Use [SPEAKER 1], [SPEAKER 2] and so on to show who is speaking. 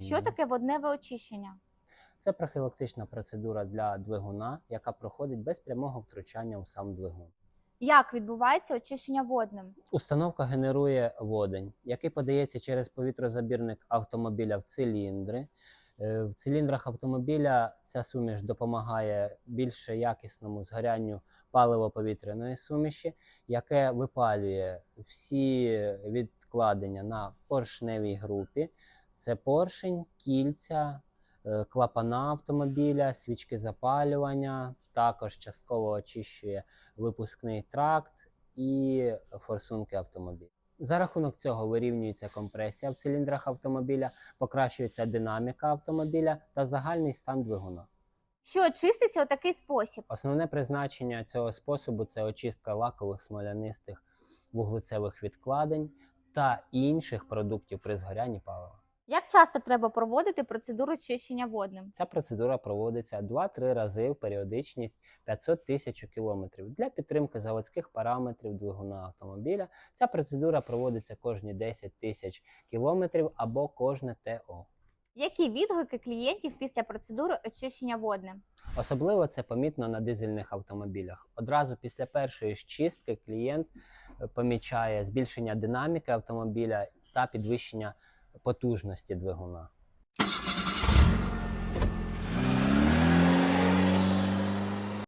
[SPEAKER 1] Що таке водневе очищення?
[SPEAKER 2] Це профілактична процедура для двигуна, яка проходить без прямого втручання у сам двигун.
[SPEAKER 1] Як відбувається очищення водним?
[SPEAKER 2] Установка генерує водень, який подається через повітрозабірник автомобіля в циліндри. Е, В циліндрах автомобіля ця суміш допомагає більш якісному згорянню паливо-повітряної суміші, яке випалює всі відкладення на поршневій групі. Це поршень, кільця, е, клапана автомобіля, свічки запалювання, також частково очищує випускний тракт і форсунки автомобіля. За рахунок цього вирівнюється компресія в циліндрах автомобіля, покращується динаміка автомобіля та загальний стан двигуна.
[SPEAKER 1] Що чиститься у такий спосіб?
[SPEAKER 2] Основне призначення цього способу це очистка лакових смолянистих вуглецевих відкладень та інших продуктів при згорянні палива.
[SPEAKER 1] Як часто треба проводити процедуру очищення водним?
[SPEAKER 2] Ця процедура проводиться 2-3 рази в періодичність 500 тисяч кілометрів. Для підтримки заводських параметрів двигуна автомобіля ця процедура проводиться кожні 10 тисяч кілометрів або кожне ТО.
[SPEAKER 1] Які відгуки клієнтів після процедури очищення водним?
[SPEAKER 2] Особливо це помітно на дизельних автомобілях. Одразу після першої чистки клієнт е, помічає збільшення динаміки автомобіля та підвищення потужності двигуна.